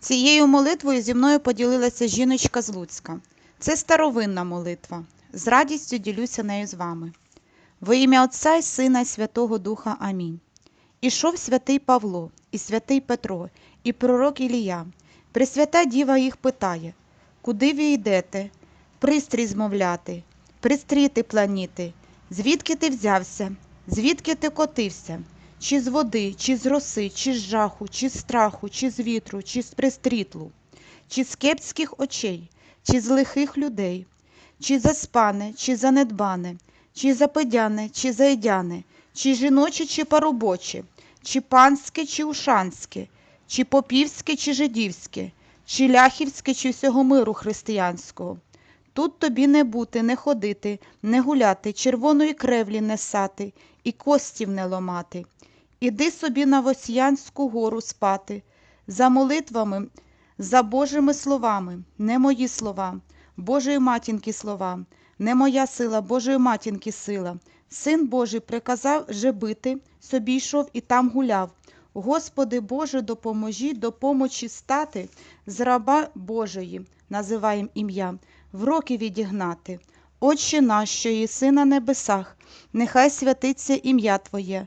Цією молитвою зі мною поділилася жіночка з Луцька. Це старовинна молитва. З радістю ділюся нею з вами. Во ім'я Отця і Сина і Святого Духа. Амінь. Ішов святий Павло, і святий Петро, і пророк Ілія. Пресвята діва їх питає: Куди ви йдете? Пристрій змовляти, пристріти планіти. Звідки ти взявся? Звідки ти котився? Чи з води, чи з роси, чи з жаху, чи з страху, чи з вітру, чи з пристрітлу, чи з кепських очей, чи з лихих людей, чи заспане, чи занедбане, чи запедяне, чи зайдяне, чи жіноче, чи парубоче, чи панське, чи ушанське, чи попівське, чи жидівське, чи ляхівське, чи всього миру християнського. Тут тобі не бути, не ходити, не гуляти, червоної кревлі не сати і костів не ломати. Іди собі на Восьянську гору спати, за молитвами, за Божими словами, не мої слова, Божої матінки слова, не моя сила, Божої матінки сила. Син Божий приказав же бити, собі йшов і там гуляв. Господи Боже, допоможі, допомочі стати, з раба Божої, називаєм ім'я, в роки відігнати. Отче наш, що єси на небесах, нехай святиться ім'я Твоє,